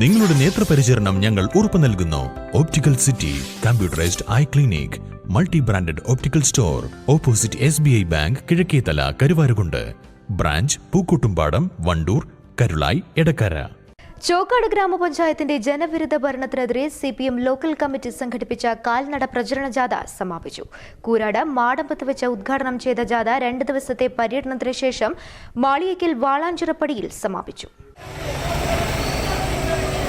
നിങ്ങളുടെ നേത്രപരിചരണം ഞങ്ങൾ ഉറപ്പു നൽകുന്നു. Optical city computerised eye clinic multi branded optical store opposite S B I bank Kizhakkethala Karuvarakundu branch Pookkottumpadam Wandoor Karulai Edakkara Chokkad ഗ്രാമപഞ്ചായത്തിന്റെ ജനവിരുദ്ധ ഭരണത്തിനെതിരെ C P M local committee സംഘടിപ്പിച്ച കാൽനട പ്രചരണ ജാഥ സമാപിച്ചു. കൂരാട് മാടമ്പത്ത് വെച്ച് ഉദ്ഘാടനം ചെയ്ത ജാഥ രണ്ട് ദിവസത്തെ പര്യടനത്തിന് ശേഷം മാളിയക്കിൽ വാളാഞ്ചിറപ്പടിയിൽ സമാപിച്ചു.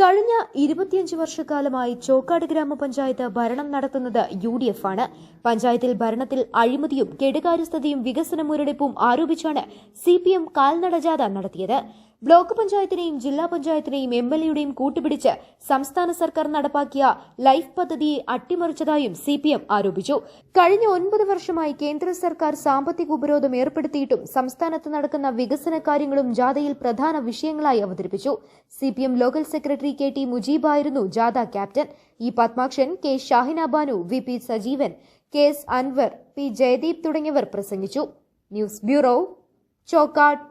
കഴിഞ്ഞ ഇരുപത്തിയഞ്ച് വർഷക്കാലമായി ചോക്കാട് ഗ്രാമപഞ്ചായത്ത് ഭരണം നടത്തുന്നത് യു ഡി എഫ് ആണ് പഞ്ചായത്തിൽ ഭരണത്തിൽ അഴിമതിയും കെടുകാര്യസ്ഥതയും വികസന മുരടിപ്പും ആരോപിച്ചാണ് സി പി എം കാൽനട ജാഥ നടത്തിയത്. ബ്ലോക്ക് പഞ്ചായത്തിനെയും ജില്ലാ പഞ്ചായത്തിനെയും എം എൽ എയുടെയും കൂട്ടുപിടിച്ച് സംസ്ഥാന സർക്കാർ നടപ്പാക്കിയ ലൈഫ് പദ്ധതിയെ അട്ടിമറിച്ചതായും സി പി എം ആരോപിച്ചു. കഴിഞ്ഞ ഒൻപത് വർഷമായി കേന്ദ്ര സർക്കാർ സാമ്പത്തിക ഉപരോധം ഏർപ്പെടുത്തിയിട്ടും സംസ്ഥാനത്ത് നടക്കുന്ന വികസന കാര്യങ്ങളും ജാഥയിൽ പ്രധാന വിഷയങ്ങളായി അവതരിപ്പിച്ചു. C P M local secretary K T മുജീബായിരുന്നു ജാഥ captain. E Padmakshan K Shahina Banu V P Sajeevan K S Anwar P Jayadeep തുടങ്ങിയവർ പ്രസംഗിച്ചു. News bureau Chokkad.